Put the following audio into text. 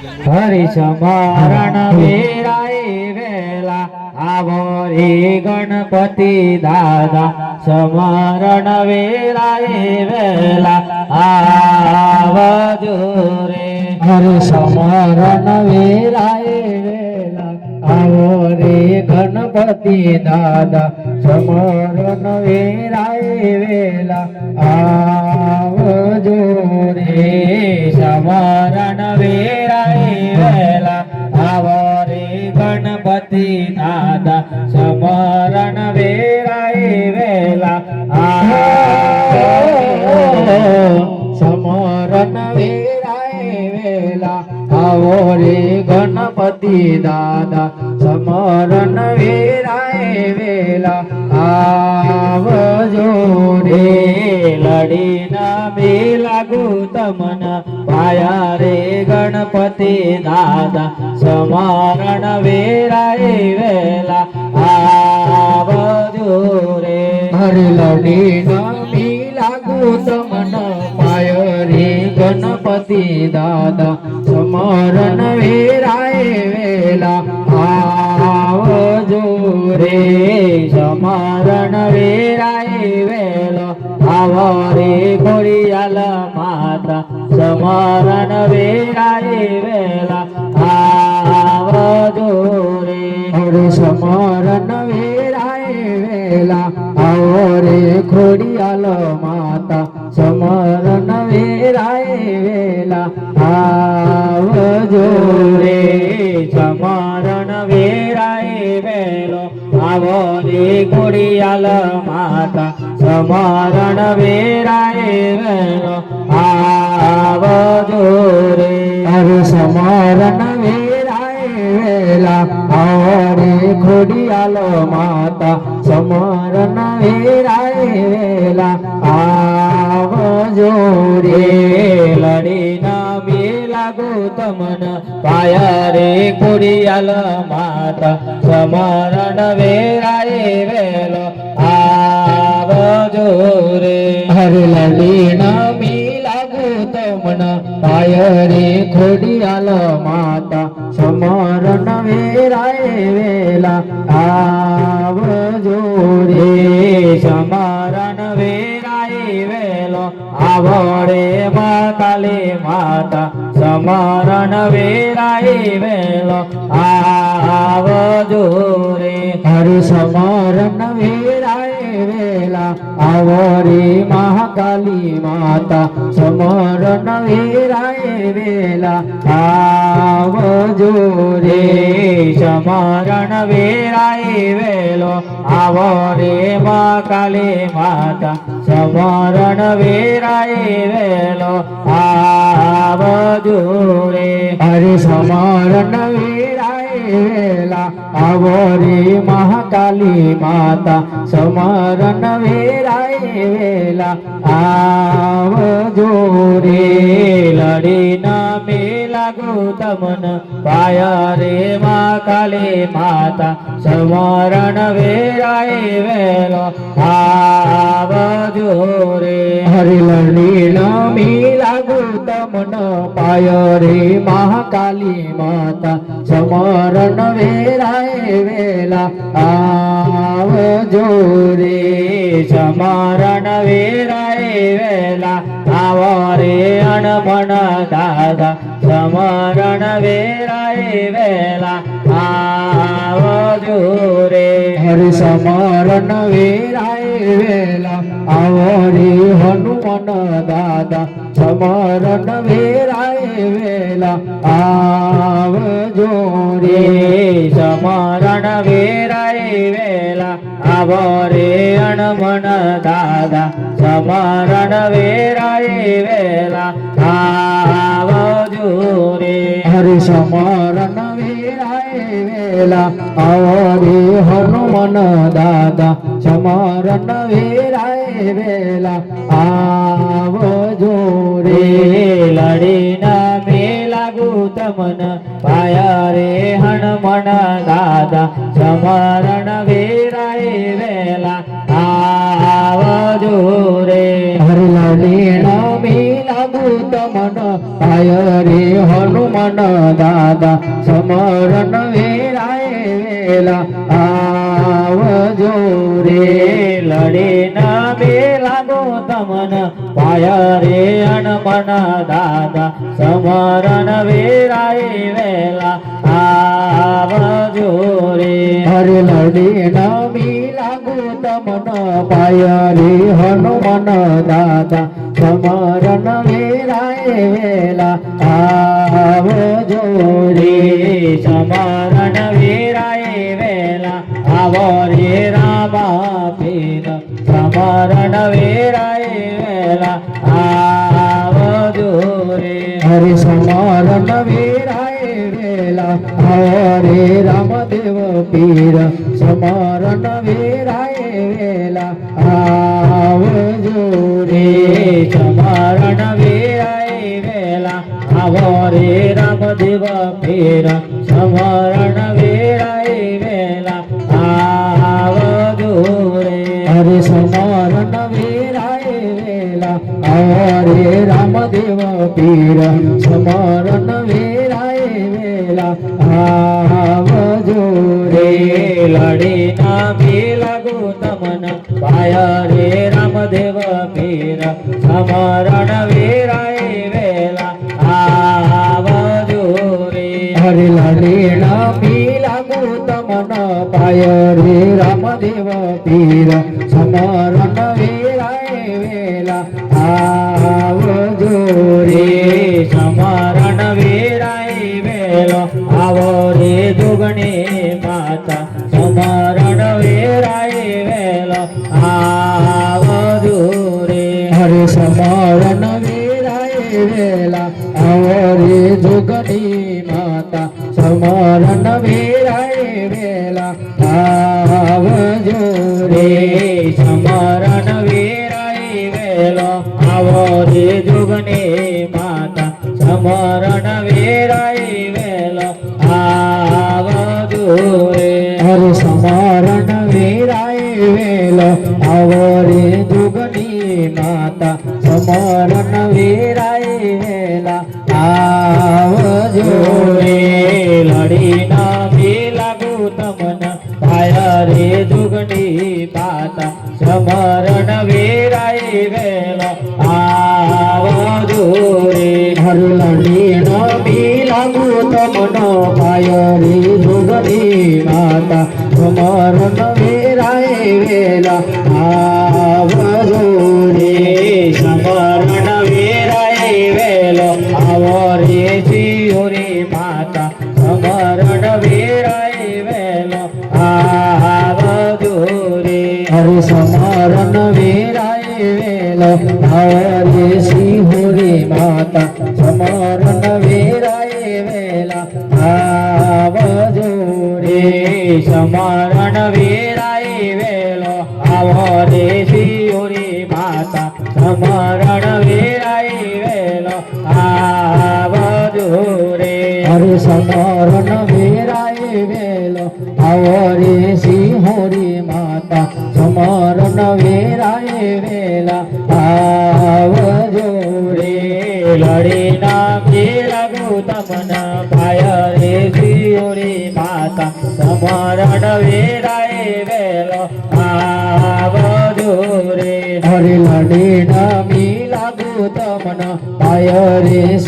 હરિ સમરણ વેરાય વેલા આવો રે ગણપતિ દાદા. સમરણ વેરાય વેલા આવજો રે. હરે સમરણ વેરાય વેલા આવો રે ગણપતિ દાદા, સમરણ વેરાય વેલા. આવજો રે સમરણ વેરાય વેલા. આવો રે ગણપતિ દાદા, સમરણ વેરાય વેલા. આવો ગણપતિ દાદા સમરણ વેરાય વેલા આવજો રે. લડીના બે લાગુ તમન પાયા રે ગણપતિ દાદા સમરણ વેરાય વેલા આવજો રે. હરે લડી નમી લાગુ તમન પાય રે ગણપતિ દાદા સમરણ વેરાય વેલા. આવજો રે સમરણ વેરાય વેલા. આવ રે ખોડિયાલ માતા સમરણ વેરાય વેલા. આવજો રે હરે સમરણ વેરાય વેલા. આવો રે ખોડિયાલ માતા સમરણ વેરાય વેલા. આવજો રે સમારણ વેરાય વેલો. આવો રે ખોડિયાલ માતા સમરણ વેરાય વેલો. આવજો રે અરે સમરણ વેરાય વેલા. આવો રે ખોડિયાલ માતા સમરણ વેરાય વેલા. આવજો રે લડીના લાગુ તમન પાયા રે ખોડિયાલ માતા સમરણ વેરાય વેલો આવજો રે હરે લલીન મિલાગુ તમન પાયા રે ખોડિયાલ માતા સમરણ વેરાય વેલા આવજો સમારણ વેરાઈ વેલો આવજો રે હરે સમરણ વેરાઈ વેલા આવો રે મહાકાલી માતા. સમરણ વેરાઈ વેલા આવજો રે સમરણ વેરાઈ વેલો આવો રે મહાકાલી માતા. સમરણ વેરાઈ વેલો આવજો રે હરે સમરણ વેરાયેલા આવો મહાકાલી માતા, સમરણ વેરાયેલા આવ જોડે લડીના મેલા ગૌતમન પાયા રે મા કાલી માતા, સમરણ વેરાય વેલો આવ રે હરે લડી તમન પાય રે મહાકાલી માતા સમરણ વેરાય વેલા, આવજો રે સમરણ વેરાય વેલા આવ રે અણમણ દાદા સમરણ વેરાય વેલા, આવજો રે હરે સમરણ વેરાય વેલા આવો રે હનુમન દાદા સમરણ વેરાય વેલા. આવજો રે સમરણ વેરાય વેલા. આવરે અણમણ દાદા સમરણ વેરાય વેલા. આવજો રે હરે સમરણ વેરાય વેલા. આવો રે હનુમન દાદા સમરણ વેરાય વેલા આવજો રે. રે લડીના મેલાગુ તમન પાયા રે હણમણ દાદા સમરણ વેરાય વેલા આવજો રે. હરે લલીણ મિલાગુ તમન પાયા પાય રે હનુમાન દાદા સમરણ વેરાય વેલા આવજો રે લડે ના બે લાગો તમન પાયા રે અણમન દાદા સમરણ વેરાય વેલા આવજો રે હરે લડી નમી લાગુ તમન પાય રે હનુમન દાદા સમરણ વેરાય વેલા આવજો રે રે સમરણ વેરાય વેલા. આવો રે રામા પીર સમરણ વેરાય વેલા. આવજો રે હરે સમરણ વેરાય વેલા. હરે રામદેવ પીર સમરણ વેરાય વેલા. આવજો રે રે સમરણ આવો રામ રામદેવ ફેરા, સમરણ વેળાએ વેલા આવજો રે હરે સમરણ વેળાએ વેલા હરે રામદેવ પીર સમરણ વેળાએ વેલા આવજો રે રે લડી ના લાગુ તમન પાયા રે રામદેવ પીર સમરણ વેરાય પીર સમરણ વેરાય વેલા આવજો રે સમરણ વેરાય વેલો આવો રે જોગણી માતા સમરણ વેરાય વેલો આવજો રે હરે સમરણ વેરાય વેલા આવો રે જોગણી માતા સમરણ વેરાય વેલા આવજો રે સમરણ વેરાય વેલો, આવો રે જોગણી માતા, સમરણ વેરાય વેલો, આવો રે હરે સમરણ વેરાય વેલો, આવો રે જોગની માતા, સમરણ તમન પાયા રે જુગની માતા સમરણ વેરાય વેલો આવજો રે હરલડી નમી લાગુ તમનો પાય રે જુગની માતા, સમરણ વેરાય વેલા આવજો સમરણ વેરાય વેલો હરે સિંહુરી માતા સમરણ વેરાય વેલા આવજો જોરે રે સમરણ વેરાય વેલો આવો રે શિહોરી માતા સમરણ વેરાય વેલો આવજો જોરે હરે સમરણ વેરાય વેલો આવો રે વેરાય વેલા આવજો રે. લડી નામ રઘુ તમના પાય રે શિહોરી માતા. સમરણ વેરાય વેલો આવજો રે. હરે લડી નમી લાગુ તમના પાય રે